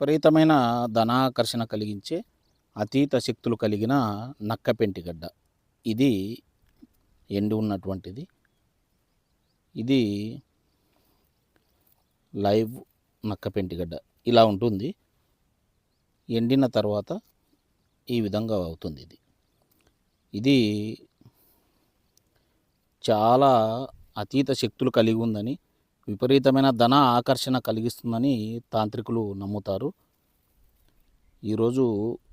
విపరీతమైన ధనాకర్షణ కలిగించే అతీత శక్తులు కలిగిన నక్కపెంటిగడ్డ ఇది ఎండి ఉన్నటువంటిది. ఇది లైవ్ నక్కపెంటిగడ్డ ఇలా ఉంటుంది. ఎండిన తర్వాత ఈ విధంగా అవుతుంది ఇది. ఇది చాలా అతీత శక్తులు కలిగి ఉందని విపరీతమైన ధన ఆకర్షణ కలిగిస్తుందని తాంత్రికులు నమ్ముతారు. ఈరోజు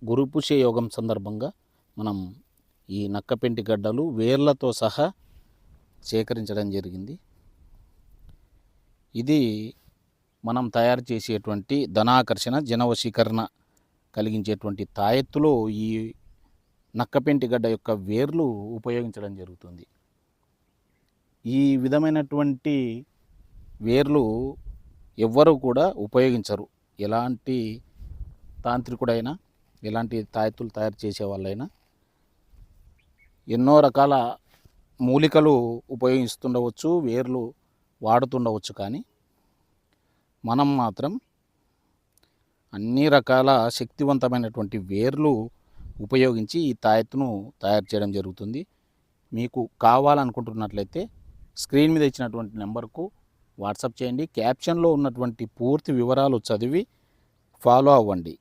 గురుపుష యోగం సందర్భంగా మనం ఈ నక్కపెంటి గడ్డలు వేర్లతో సహా సేకరించడం జరిగింది. ఇది మనం తయారు చేసేటువంటి ధనాకర్షణ జనవశీకరణ కలిగించేటువంటి తాయెత్తులో ఈ నక్కపెంటి గడ్డ యొక్క వేర్లు ఉపయోగించడం జరుగుతుంది. ఈ విధమైనటువంటి వేర్లు ఎవ్వరూ కూడా ఉపయోగించరు. ఎలాంటి తాంత్రికుడైనా ఎలాంటి తాయత్తులు తయారు చేసే వాళ్ళైనా ఎన్నో రకాల మూలికలు ఉపయోగిస్తుండవచ్చు వేర్లు వాడుతుండవచ్చు కానీ మనం మాత్రం అన్ని రకాల శక్తివంతమైనటువంటి వేర్లు ఉపయోగించి ఈ తాయెత్తును తయారు చేయడం జరుగుతుంది. మీకు కావాలనుకుంటున్నట్లయితే స్క్రీన్ మీద ఇచ్చినటువంటి నెంబర్కు వాట్సాప్ చేయండి. క్యాప్షన్లో ఉన్నటువంటి పూర్తి వివరాలు చదివి ఫాలో అవ్వండి.